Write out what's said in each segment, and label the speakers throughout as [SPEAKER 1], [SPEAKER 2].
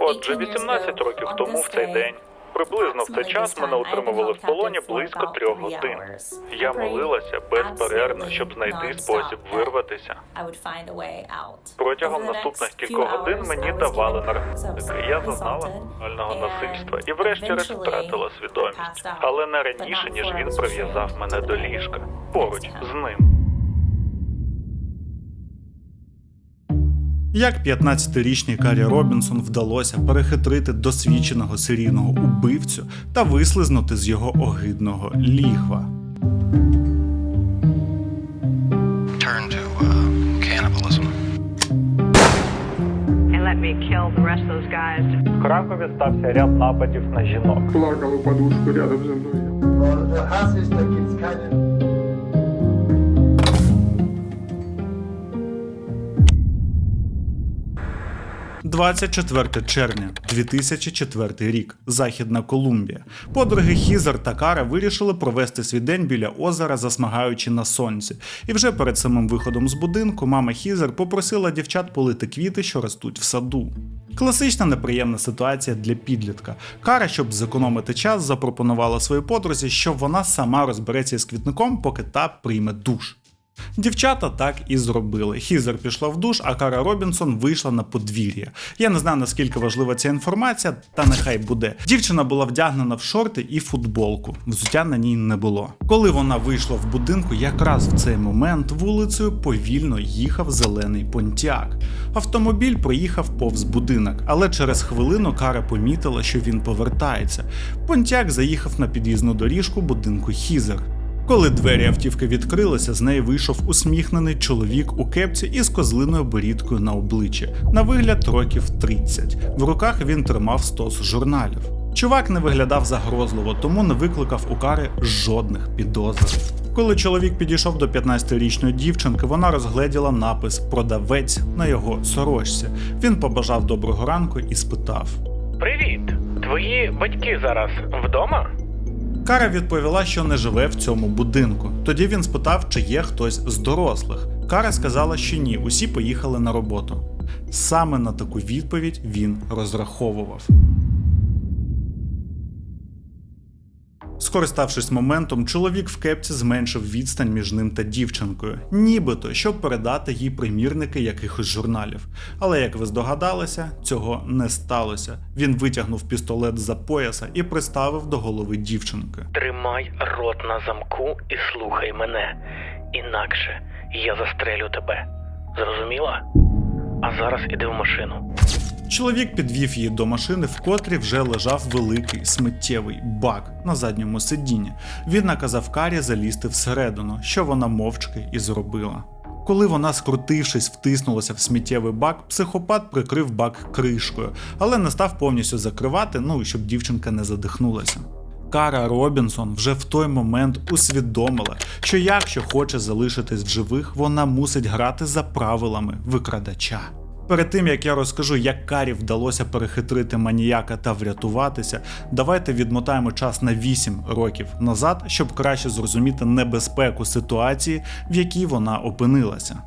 [SPEAKER 1] Отже, 18 років тому в цей день. Приблизно в цей час мене утримували в полоні близько трьох годин. Я молилася безперервно, щоб знайти спосіб вирватися.
[SPEAKER 2] Протягом наступних кількох годин мені давали наркотики. Я зазнала
[SPEAKER 1] морального насильства і врешті-решт втратила свідомість. Але не раніше, ніж він прив'язав мене до ліжка поруч з ним.
[SPEAKER 3] Як 15-річній Карі Робінсон вдалося перехитрити досвідченого серійного убивцю та вислизнути з його огидного лігва.
[SPEAKER 4] turn to uh, cannibalism.
[SPEAKER 5] and let me kill the rest of those guys.
[SPEAKER 1] В Кракові стався ряд нападів на жінок.
[SPEAKER 6] плакал у подушку рядом со мной.
[SPEAKER 7] Der Hass ist,
[SPEAKER 3] 24 червня 2004 рік. Західна Колумбія. Подруги Хізер та Кара вирішили провести свій день біля озера, засмагаючи на сонці. І вже перед самим виходом з будинку мама Хізер попросила дівчат полити квіти, що ростуть в саду. Класична неприємна ситуація для підлітка. Кара, щоб зекономити час, запропонувала своїй подрузі, що вона сама розбереться з квітником, поки та прийме душ. Дівчата так і зробили. Хізер пішла в душ, а Кара Робінсон вийшла на подвір'я. Я не знаю наскільки важлива ця інформація, та нехай буде. Дівчина була вдягнена в шорти і футболку. Взуття на ній не було. Коли вона вийшла в будинку, якраз в цей момент вулицею повільно їхав зелений понтяк. Автомобіль проїхав повз будинок, але через хвилину Кара помітила, що він повертається. Понтяк заїхав на під'їзну доріжку будинку Хізер. Коли двері автівки відкрилися, з неї вийшов усміхнений чоловік у кепці із козлиною борідкою на обличчі, на вигляд років 30. В руках він тримав стос журналів. Чувак не виглядав загрозливо, тому не викликав у кари жодних підозр. Коли чоловік підійшов до 15-річної дівчинки, вона розгледіла напис Продавець на його сорочці. Він побажав доброго ранку і спитав.
[SPEAKER 1] Привіт! Твої батьки зараз вдома?
[SPEAKER 3] Кара відповіла, що не живе в цьому будинку. Тоді він спитав, чи є хтось з дорослих. Кара сказала, що ні, усі поїхали на роботу. Саме на таку відповідь він розраховував. Скориставшись моментом, чоловік в кепці зменшив відстань між ним та дівчинкою, нібито щоб передати їй примірники якихось журналів. Але як ви здогадалися, цього не сталося. Він витягнув пістолет з-за пояса і приставив до голови дівчинки.
[SPEAKER 1] Тримай рот на замку і слухай мене. Інакше я застрелю тебе. Зрозуміла? А зараз іди в машину.
[SPEAKER 3] Чоловік підвів її до машини, в котрій вже лежав великий сміттєвий бак на задньому сидінні. Він наказав Карі залізти всередину, що вона мовчки і зробила. Коли вона, скрутившись, втиснулася в сміттєвий бак, психопат прикрив бак кришкою, але не став повністю закривати, ну щоб дівчинка не задихнулася. Кара Робінсон вже в той момент усвідомила, що якщо хоче залишитись в живих, вона мусить грати за правилами викрадача. Перед тим як я розкажу, як Карі вдалося перехитрити маніяка та врятуватися, давайте відмотаємо час на 8 років назад, щоб краще зрозуміти небезпеку ситуації, в якій вона опинилася.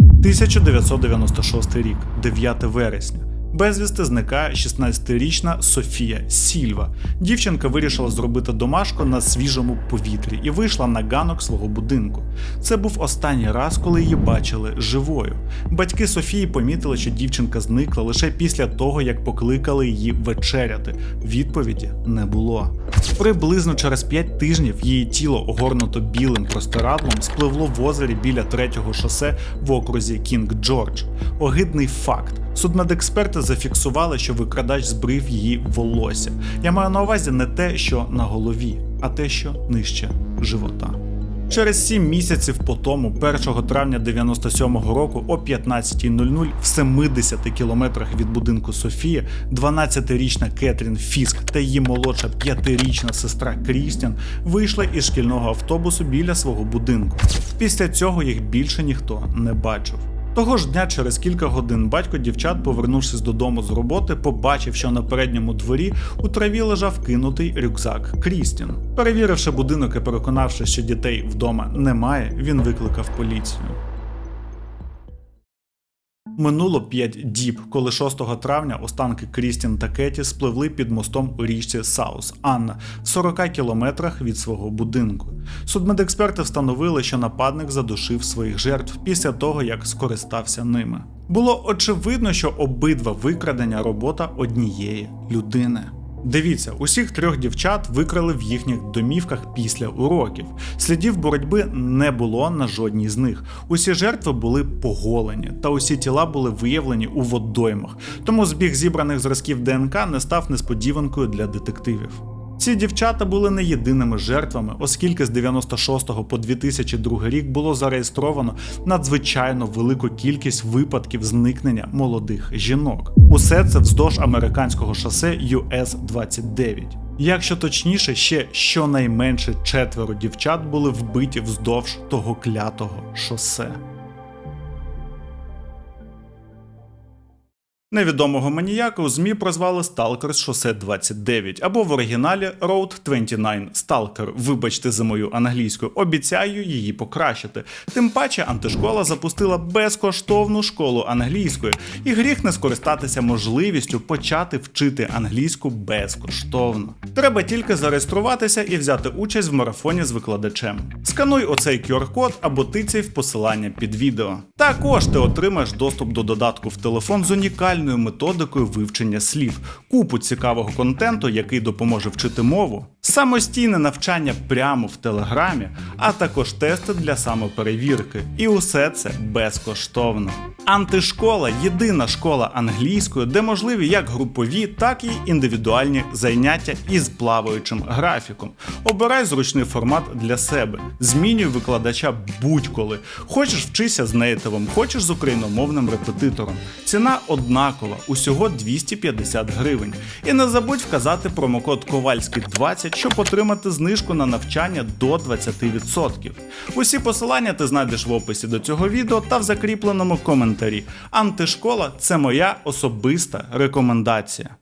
[SPEAKER 3] 1996 рік, 9 вересня. Безвісти зникає 16-річна Софія Сільва. Дівчинка вирішила зробити домашку на свіжому повітрі і вийшла на ганок свого будинку. Це був останній раз, коли її бачили живою. Батьки Софії помітили, що дівчинка зникла лише після того, як покликали її вечеряти. Відповіді не було. Приблизно через 5 тижнів її тіло, огорнуто білим простирадлом, спливло в озері біля третього шосе в окрузі Кінг Джордж. Огидний факт. Судмедексперти зафіксували, що викрадач збрив її волосся. Я маю на увазі не те, що на голові, а те, що нижче живота. Через 7 місяців по тому, 1 травня 97-го року о 15.00 в 70 кілометрах від будинку Софії 12-річна Кетрін Фіск та її молодша 5-річна сестра Крістін вийшли із шкільного автобусу біля свого будинку. Після цього їх більше ніхто не бачив. Того ж дня, через кілька годин, батько дівчат, повернувшись додому з роботи, побачив, що на передньому дворі у траві лежав кинутий рюкзак Крістін. Перевіривши будинок і переконавшись, що дітей вдома немає, він викликав поліцію. Минуло 5 діб, коли 6 травня останки Крістін та Кеті спливли під мостом у річці Саус Анна в 40 кілометрах від свого будинку. Судмедексперти встановили, що нападник задушив своїх жертв після того, як скористався ними. Було очевидно, що обидва викрадення робота однієї людини. Дивіться, усіх трьох дівчат викрали в їхніх домівках після уроків. Слідів боротьби не було на жодній з них. Усі жертви були поголені, та усі тіла були виявлені у водоймах. Тому збіг зібраних зразків ДНК не став несподіванкою для детективів. Ці дівчата були не єдиними жертвами, оскільки з 96 по 2002 рік було зареєстровано надзвичайно велику кількість випадків зникнення молодих жінок. Усе це вздовж американського шосе US-29. Якщо точніше, ще щонайменше четверо дівчат були вбиті вздовж того клятого шосе. Невідомого маніяка у ЗМІ прозвали Stalker з шосе 29 або в оригіналі Road 29 Stalker. Вибачте за мою англійську, обіцяю її покращити. Тим паче антишкола запустила безкоштовну школу англійської, і гріх не скористатися можливістю почати вчити англійську безкоштовно. Треба тільки зареєструватися і взяти участь в марафоні з викладачем. Скануй оцей QR-код або тицяй в посилання під відео. Також ти отримаєш доступ до додатку в телефон з унікальною методикою вивчення слів, купу цікавого контенту, який допоможе вчити мову, самостійне навчання прямо в телеграмі, а також тести для самоперевірки. І усе це безкоштовно. Антишкола єдина школа англійської, де можливі як групові, так і індивідуальні заняття із плаваючим графіком. Обирай зручний формат для себе, змінюй викладача будь-коли. Хочеш вчися з нейтивом, хочеш з україномовним репетитором. Ціна однакова, усього 250 гривень. І не забудь вказати промокод Ковальський 20, щоб отримати знижку на навчання до 20%. Усі посилання ти знайдеш в описі до цього відео та в закріпленому коментарі. Антишкола це моя особиста рекомендація.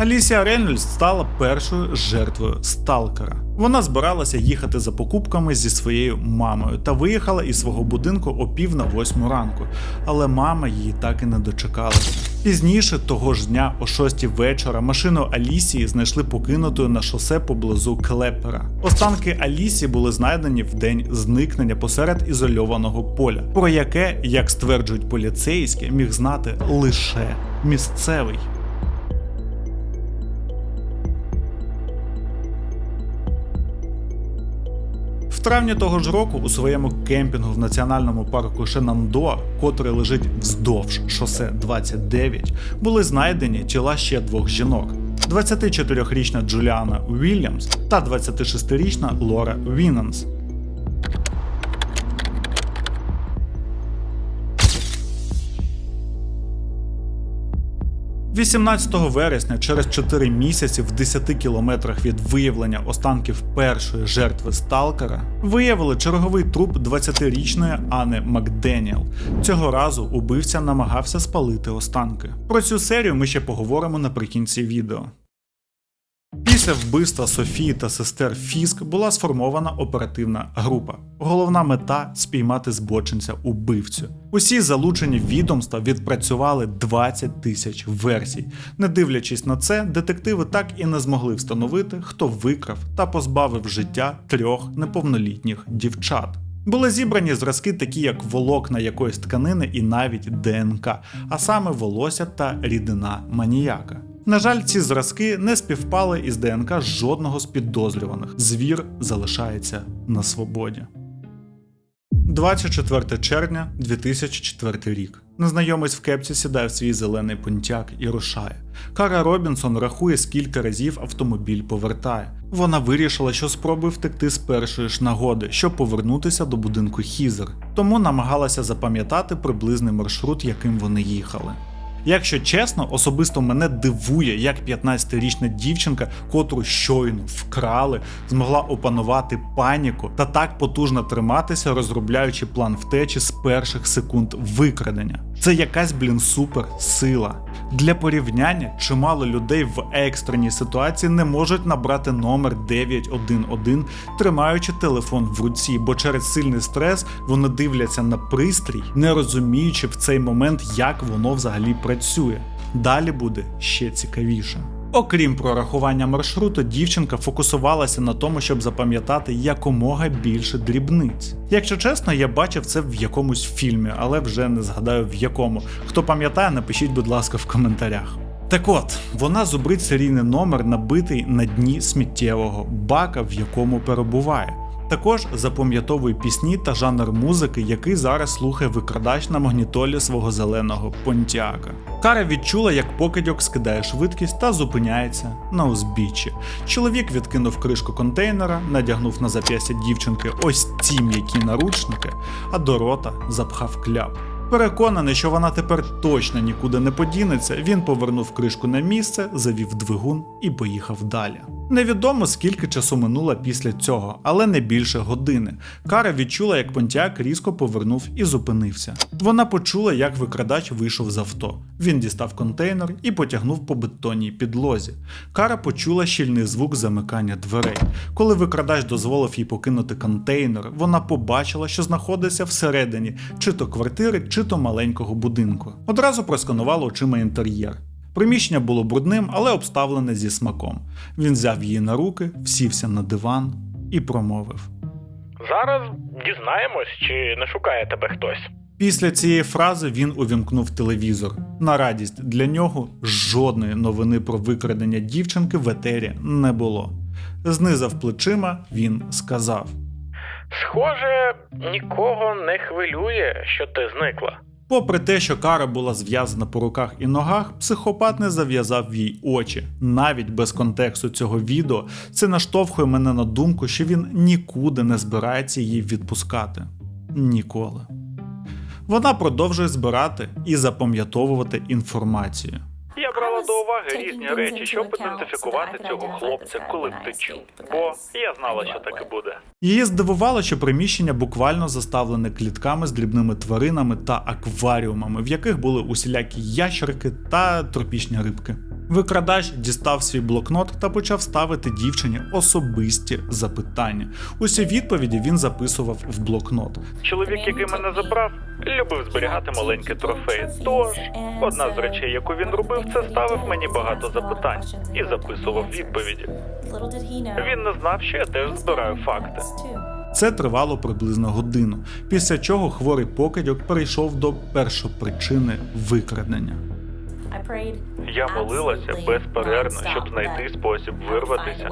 [SPEAKER 3] Алісія Рейнольдс стала першою жертвою сталкера. Вона збиралася їхати за покупками зі своєю мамою та виїхала із свого будинку о пів на восьму ранку, але мама її так і не дочекалася. Пізніше того ж дня, о шостій вечора, машину Алісії знайшли покинутою на шосе поблизу Клепера. Останки Алісії були знайдені в день зникнення посеред ізольованого поля, про яке, як стверджують поліцейські, міг знати лише місцевий. Травні того ж року у своєму кемпінгу в національному парку Шенандо, котрий лежить вздовж шосе 29, були знайдені тіла ще двох жінок: 24-річна Джуліана Уільямс та 26-річна Лора Вінанс. 18 вересня, через 4 місяці в 10 кілометрах від виявлення останків першої жертви сталкера, виявили черговий труп 20-річної Ани Макденіел. Цього разу убивця намагався спалити останки. Про цю серію ми ще поговоримо наприкінці відео. Після вбивства Софії та сестер Фіск була сформована оперативна група. Головна мета спіймати збочинця убивцю. Усі залучені відомства відпрацювали 20 тисяч версій. Не дивлячись на це, детективи так і не змогли встановити, хто викрав та позбавив життя трьох неповнолітніх дівчат. Були зібрані зразки, такі як волокна якоїсь тканини і навіть ДНК, а саме волосся та рідина маніяка. На жаль, ці зразки не співпали із ДНК жодного з підозрюваних. Звір залишається на свободі. 24 червня 2004 рік. Незнайомець в кепці сідає в свій зелений понтяк і рушає. Кара Робінсон рахує, скільки разів автомобіль повертає. Вона вирішила, що спробує втекти з першої ж нагоди, щоб повернутися до будинку Хізер, тому намагалася запам'ятати приблизний маршрут, яким вони їхали. Якщо чесно, особисто мене дивує, як 15-річна дівчинка, котру щойно вкрали, змогла опанувати паніку та так потужно триматися, розробляючи план втечі з перших секунд викрадення. Це якась, блін, супер сила. Для порівняння, чимало людей в екстреній ситуації не можуть набрати номер 911, тримаючи телефон в руці, бо через сильний стрес вони дивляться на пристрій, не розуміючи в цей момент, як воно взагалі працює. Далі буде ще цікавіше. Окрім прорахування маршруту, дівчинка фокусувалася на тому, щоб запам'ятати якомога більше дрібниць. Якщо чесно, я бачив це в якомусь фільмі, але вже не згадаю в якому. Хто пам'ятає, напишіть, будь ласка, в коментарях. Так от, вона зубрить серійний номер, набитий на дні сміттєвого бака, в якому перебуває. Також запам'ятовує пісні та жанр музики, який зараз слухає викрадач на магнітолі свого зеленого понтіака. Кара відчула, як покидьок скидає швидкість та зупиняється на узбіччі. Чоловік відкинув кришку контейнера, надягнув на зап'ястя дівчинки ось ці м'які наручники, а до рота запхав кляп. Переконаний, що вона тепер точно нікуди не подінеться, він повернув кришку на місце, завів двигун і поїхав далі. Невідомо скільки часу минуло після цього, але не більше години. Кара відчула, як Понтяк різко повернув і зупинився. Вона почула, як викрадач вийшов з авто. Він дістав контейнер і потягнув по бетонній підлозі. Кара почула щільний звук замикання дверей. Коли викрадач дозволив їй покинути контейнер, вона побачила, що знаходиться всередині чи то квартири, чи то маленького будинку. Одразу просканувала очима інтер'єр. Приміщення було брудним, але обставлене зі смаком. Він взяв її на руки, всівся на диван і промовив.
[SPEAKER 1] Зараз дізнаємось, чи не шукає тебе хтось.
[SPEAKER 3] Після цієї фрази він увімкнув телевізор. На радість для нього жодної новини про викрадення дівчинки в етері не було. Знизав плечима, він сказав:
[SPEAKER 1] Схоже, нікого не хвилює, що ти зникла.
[SPEAKER 3] Попри те, що кара була зв'язана по руках і ногах, психопат не зав'язав їй очі. Навіть без контексту цього відео це наштовхує мене на думку, що він нікуди не збирається її відпускати. Ніколи. Вона продовжує збирати і запам'ятовувати інформацію.
[SPEAKER 1] Брала до уваги різні речі, щоб ідентифікувати цього хлопця, коли втечу. Бо я знала, що так і буде.
[SPEAKER 3] Її здивувало, що приміщення буквально заставлене клітками з дрібними тваринами та акваріумами, в яких були усілякі ящерки та тропічні рибки. Викрадач дістав свій блокнот та почав ставити дівчині особисті запитання. Усі відповіді він записував в блокнот.
[SPEAKER 1] Чоловік, який мене забрав, любив зберігати маленькі трофеї. Тож одна з речей, яку він робив, це ставив мені багато запитань і записував відповіді. Він не знав, що я теж збираю факти.
[SPEAKER 3] Це тривало приблизно годину, після чого хворий покидьок перейшов до першопричини викрадення.
[SPEAKER 1] Я молилася безперервно, щоб знайти спосіб вирватися.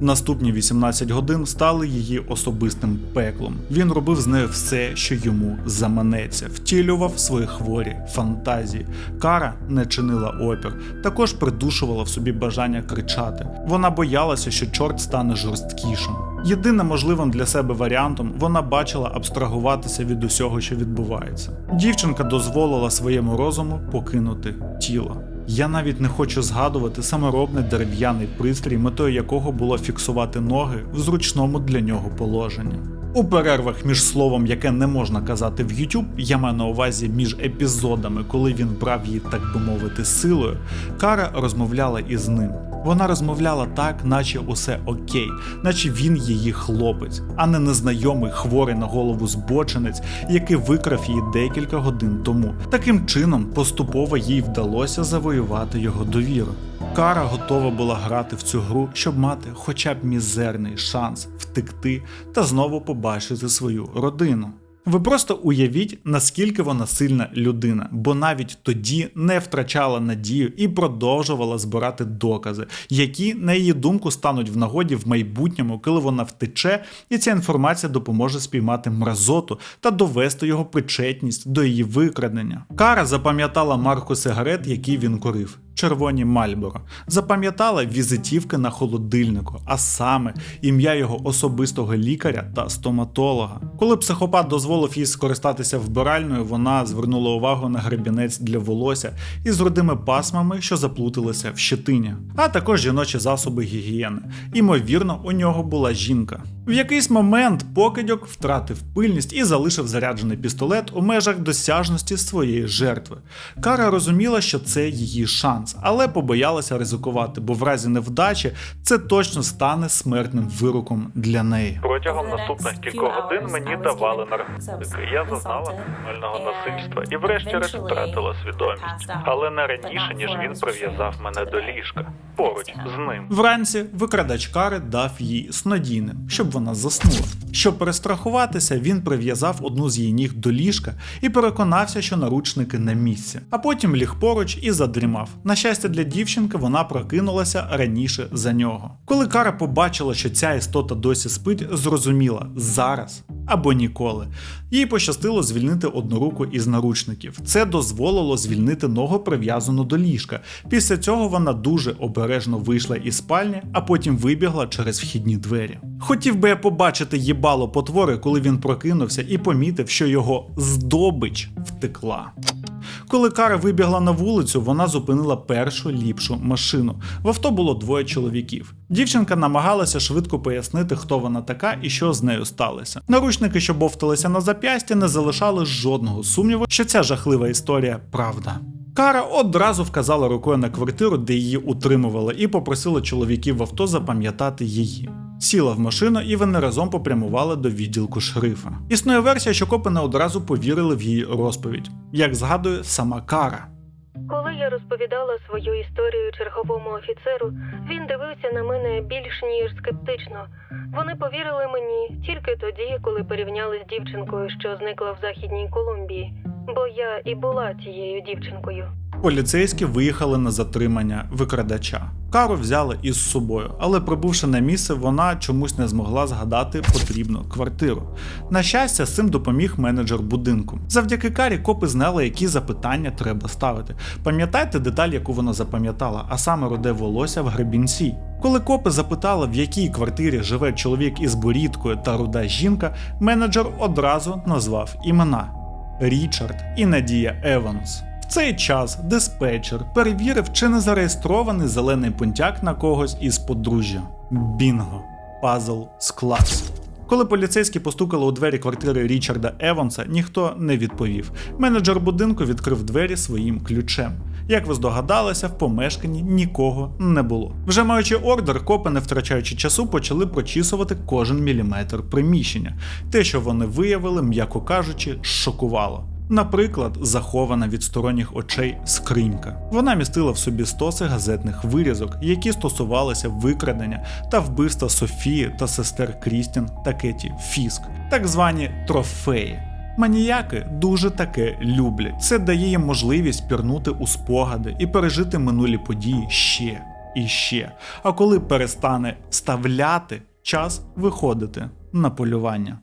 [SPEAKER 3] Наступні 18 годин стали її особистим пеклом. Він робив з нею все, що йому заманеться, втілював свої хворі фантазії. Кара не чинила опір, також придушувала в собі бажання кричати. Вона боялася, що чорт стане жорсткішим. Єдиним можливим для себе варіантом вона бачила абстрагуватися від усього, що відбувається. Дівчинка дозволила своєму розуму покинути тіло. Я навіть не хочу згадувати саморобний дерев'яний пристрій, метою якого було фіксувати ноги в зручному для нього положенні. У перервах між словом, яке не можна казати в YouTube, я маю на увазі між епізодами, коли він брав її, так би мовити, силою, Кара розмовляла із ним. Вона розмовляла так, наче усе окей, наче він її хлопець, а не незнайомий хворий на голову збочинець, який викрав її декілька годин тому. Таким чином, поступово їй вдалося завоювати його довіру. Кара готова була грати в цю гру, щоб мати хоча б мізерний шанс втекти та знову побачити свою родину. Ви просто уявіть, наскільки вона сильна людина, бо навіть тоді не втрачала надію і продовжувала збирати докази, які, на її думку, стануть в нагоді в майбутньому, коли вона втече, і ця інформація допоможе спіймати мразоту та довести його причетність до її викрадення. Кара запам'ятала марку сигарет, які він курив. Червоні Мальборо запам'ятала візитівки на холодильнику, а саме ім'я його особистого лікаря та стоматолога. Коли психопат дозволив їй скористатися вбиральною, вона звернула увагу на гребінець для волосся із рудими пасмами, що заплуталися в щетині, а також жіночі засоби гігієни. Імовірно, у нього була жінка. В якийсь момент покидьок втратив пильність і залишив заряджений пістолет у межах досяжності своєї жертви. Кара розуміла, що це її шанс, але побоялася ризикувати, бо в разі невдачі це точно стане смертним вироком для неї.
[SPEAKER 1] Протягом наступних кількох годин мені давали наркотики. Я зазнала сексуального насильства і врешті-решт втратила свідомість. Але не раніше, ніж він прив'язав мене до ліжка. Поруч з ним.
[SPEAKER 3] Вранці викрадач кари дав їй снодійне, щоб вона заснула. Щоб перестрахуватися, він прив'язав одну з її ніг до ліжка і переконався, що наручники на місці. А потім ліг поруч і задрімав. На щастя для дівчинки, вона прокинулася раніше за нього. Коли Кара побачила, що ця істота досі спить, зрозуміла зараз або ніколи. Їй пощастило звільнити одну руку із наручників. Це дозволило звільнити ногу прив'язану до ліжка. Після цього вона дуже обережно вийшла із спальні, а потім вибігла через вхідні двері. Хотів би я побачити їбало потвори, коли він прокинувся і помітив, що його здобич втекла. Коли Кара вибігла на вулицю, вона зупинила першу ліпшу машину. В авто було двоє чоловіків. Дівчинка намагалася швидко пояснити, хто вона така і що з нею сталося. Наручники, що бовталися на зап'ясті, не залишали жодного сумніву, що ця жахлива історія правда. Кара одразу вказала рукою на квартиру, де її утримували, і попросила чоловіків в авто запам'ятати її. Сіла в машину і вони разом попрямували до відділку шерифа. Існує версія, що копи не одразу повірили в її розповідь, як згадує сама Кара.
[SPEAKER 8] Коли я розповідала свою історію черговому офіцеру, він дивився на мене більш ніж скептично. Вони повірили мені тільки тоді, коли порівняли з дівчинкою, що зникла в Західній Колумбії, бо я і була тією дівчинкою.
[SPEAKER 3] Поліцейські виїхали на затримання викрадача. Кару взяли із собою, але прибувши на місце, вона чомусь не змогла згадати потрібну квартиру. На щастя, цим допоміг менеджер будинку. Завдяки карі копи знали, які запитання треба ставити. Пам'ятаєте деталь, яку вона запам'ятала, а саме роде волосся в гребінці. Коли копи запитали, в якій квартирі живе чоловік із борідкою та руда жінка, менеджер одразу назвав імена Річард і Надія Еванс. В цей час диспетчер перевірив, чи не зареєстрований зелений пунтяк на когось із подружжя. Бінго. Пазл склався. Коли поліцейські постукали у двері квартири Річарда Еванса, ніхто не відповів. Менеджер будинку відкрив двері своїм ключем. Як ви здогадалися, в помешканні нікого не було. Вже маючи ордер, копи, не втрачаючи часу, почали прочісувати кожен міліметр приміщення. Те, що вони виявили, м'яко кажучи, шокувало. Наприклад, захована від сторонніх очей скринька. Вона містила в собі стоси газетних вирізок, які стосувалися викрадення та вбивства Софії та сестер Крістін та Кеті Фіск, так звані трофеї. Маніяки дуже таке люблять. Це дає їм можливість пірнути у спогади і пережити минулі події ще і ще. А коли перестане вставляти, час виходити на полювання.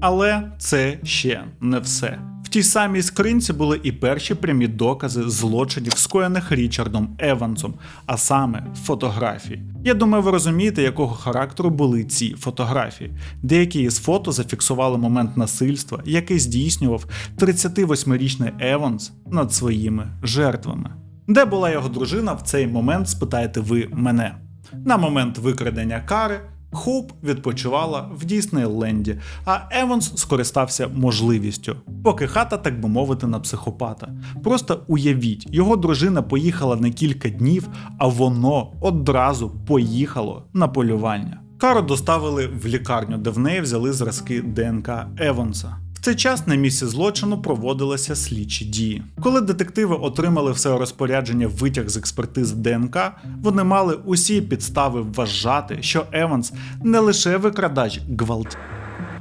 [SPEAKER 3] Але це ще не все. В тій самій скринці були і перші прямі докази злочинів, скоєних Річардом Евансом, а саме фотографії. Я думаю, ви розумієте, якого характеру були ці фотографії. Деякі із фото зафіксували момент насильства, який здійснював 38-річний Еванс над своїми жертвами. Де була його дружина в цей момент, спитаєте ви мене. На момент викрадення кари Хоуп відпочивала в Діснейленді, а Еванс скористався можливістю, поки хата, так би мовити, на психопата. Просто уявіть, його дружина поїхала на кілька днів, а воно одразу поїхало на полювання. Кару доставили в лікарню, де в неї взяли зразки ДНК Еванса. В цей час на місці злочину проводилися слідчі дії. Коли детективи отримали в своє розпорядження витяг з експертиз ДНК, вони мали усі підстави вважати, що Еванс не лише викрадач гвалт,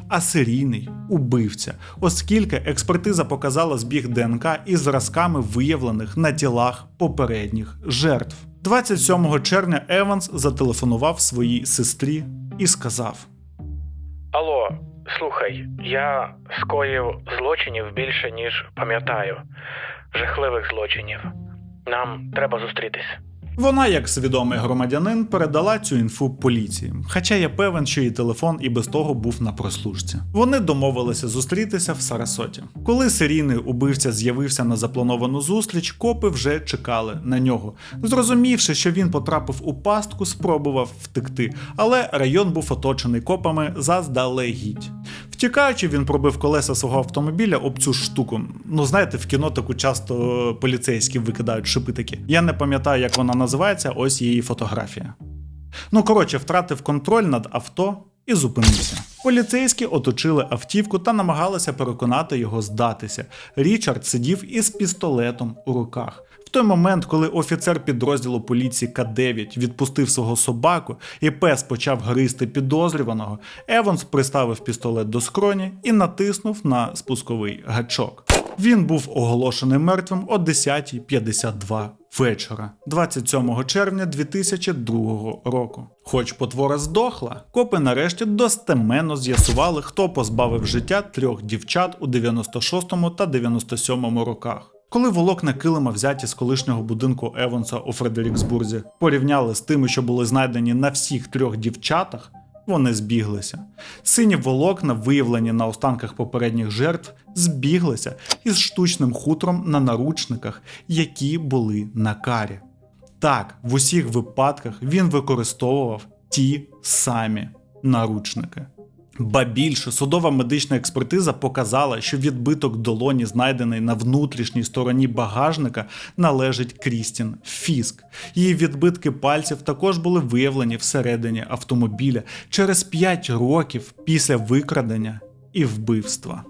[SPEAKER 3] а серійний убивця, оскільки експертиза показала збіг ДНК із зразками виявлених на тілах попередніх жертв. 27 червня Еванс зателефонував своїй сестрі і сказав.
[SPEAKER 9] Алло, слухай, я скоїв злочинів більше, ніж пам'ятаю. Жахливих злочинів. Нам треба зустрітись.
[SPEAKER 3] Вона, як свідомий громадянин, передала цю інфу поліції. Хоча я певен, що її телефон і без того був на прослушці. Вони домовилися зустрітися в Сарасоті. Коли серійний убивця з'явився на заплановану зустріч, копи вже чекали на нього. Зрозумівши, що він потрапив у пастку, спробував втекти, але район був оточений копами заздалегідь. Втікаючи, він пробив колеса свого автомобіля об цю штуку. Ну, знаєте, в кіно таку часто поліцейські викидають шипи такі. Я не пам'ятаю, як вона називається, ось її фотографія. Ну, коротше, втратив контроль над авто і зупинився. Поліцейські оточили автівку та намагалися переконати його здатися. Річард сидів із пістолетом у руках. Той момент, коли офіцер підрозділу поліції К9 відпустив свого собаку і пес почав гризти підозрюваного, Еванс приставив пістолет до скроні і натиснув на спусковий гачок. Він був оголошений мертвим о 10.52 вечора, 27 червня 2002 року. Хоч потвора здохла, копи нарешті достеменно з'ясували, хто позбавив життя трьох дівчат у 96 та 97 роках. Коли волокна килима взяті з колишнього будинку Еванса у Фредеріксбурзі порівняли з тими, що були знайдені на всіх трьох дівчатах, вони збіглися. Сині волокна, виявлені на останках попередніх жертв, збіглися із штучним хутром на наручниках, які були на карі. Так, в усіх випадках він використовував ті самі наручники. Ба більше судова медична експертиза показала, що відбиток долоні, знайдений на внутрішній стороні багажника, належить Крістін Фіск. Її відбитки пальців також були виявлені всередині автомобіля через 5 років після викрадення і вбивства.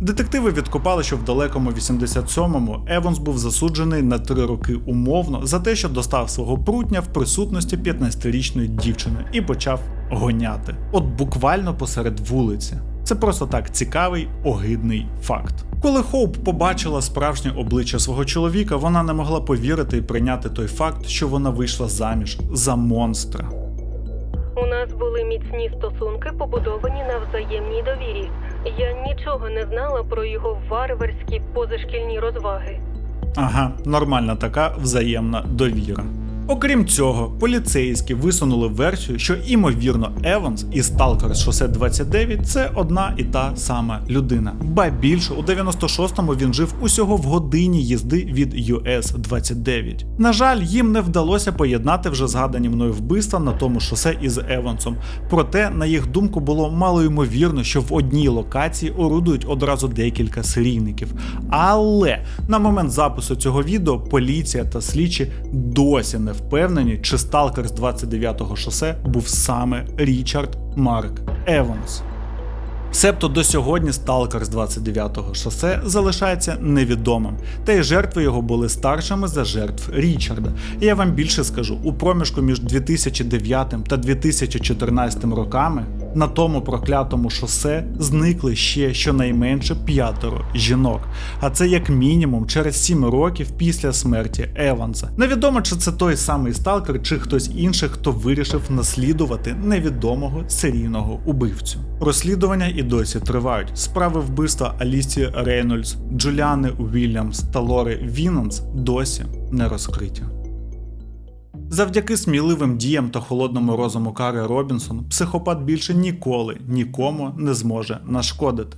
[SPEAKER 3] Детективи відкопали, що в далекому 87-му Еванс був засуджений на три роки умовно за те, що достав свого прутня в присутності 15-річної дівчини і почав гоняти. От буквально посеред вулиці. Це просто так цікавий, огидний факт. Коли Хоуп побачила справжнє обличчя свого чоловіка, вона не могла повірити і прийняти той факт, що вона вийшла заміж за монстра.
[SPEAKER 8] У нас були міцні стосунки, побудовані на взаємній довірі. Я нічого не знала про його варварські позашкільні розваги.
[SPEAKER 3] Ага, нормальна така взаємна довіра. Окрім цього, поліцейські висунули версію, що імовірно Еванс і Сталкер шосе 29 це одна і та сама людина. Ба більше у 96-му він жив усього в годині їзди від US 29. На жаль, їм не вдалося поєднати вже згадані мною вбивства на тому шосе із Евансом. Проте, на їх думку, було малоймовірно, що в одній локації орудують одразу декілька серійників. Але на момент запису цього відео поліція та слідчі досі не впевнені, чи сталкер з 29-го шосе був саме Річард Марк Еванс. Себто до сьогодні сталкер з 29-го шосе залишається невідомим, та й жертви його були старшими за жертв Річарда. І я вам більше скажу: у проміжку між 2009 та 2014 роками на тому проклятому шосе зникли ще щонайменше п'ятеро жінок. А це як мінімум через 7 років після смерті Еванса. Невідомо, чи це той самий сталкер, чи хтось інший, хто вирішив наслідувати невідомого серійного убивцю. Розслідування і досі тривають. Справи вбивства Алісії Рейнольдс, Джуліани Уільямс та Лори Вінанс досі не розкриті. Завдяки сміливим діям та холодному розуму Кари Робінсон, психопат більше ніколи нікому не зможе нашкодити.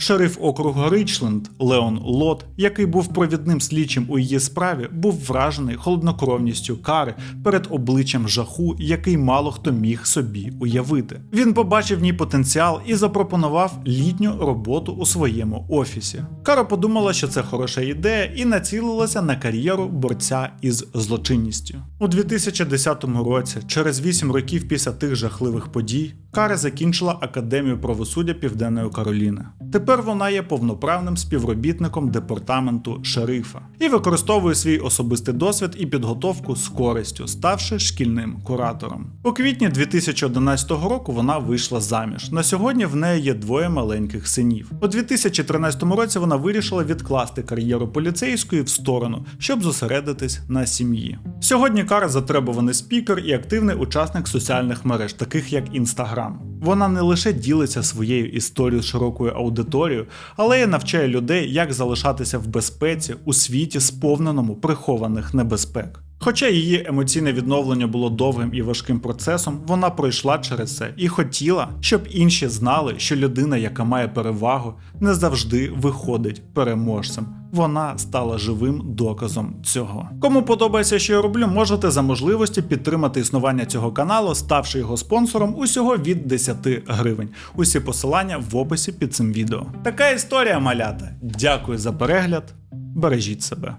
[SPEAKER 3] Шериф округу Річленд Леон Лот, який був провідним слідчим у її справі, був вражений холоднокровністю кари перед обличчям жаху, який мало хто міг собі уявити. Він побачив в ній потенціал і запропонував літню роботу у своєму офісі. Кара подумала, що це хороша ідея, і націлилася на кар'єру борця із злочинністю. У 2010 році, через 8 років після тих жахливих подій, Кара закінчила Академію правосуддя Південної Кароліни. Тепер вона є повноправним співробітником департаменту шерифа і використовує свій особистий досвід і підготовку з користю, ставши шкільним куратором. У квітні 2011 року вона вийшла заміж. На сьогодні в неї є двоє маленьких синів. У 2013 році вона вирішила відкласти кар'єру поліцейської в сторону, щоб зосередитись на сім'ї. Сьогодні Кара затребуваний спікер і активний учасник соціальних мереж, таких як Instagram. Вона не лише ділиться своєю історією широкою аудиторією, але й навчає людей, як залишатися в безпеці у світі, сповненому прихованих небезпек. Хоча її емоційне відновлення було довгим і важким процесом, вона пройшла через це і хотіла, щоб інші знали, що людина, яка має перевагу, не завжди виходить переможцем. Вона стала живим доказом цього. Кому подобається, що я роблю, можете за можливості підтримати існування цього каналу, ставши його спонсором усього від 10 гривень. Усі посилання в описі під цим відео. Така історія малята. Дякую за перегляд. Бережіть себе.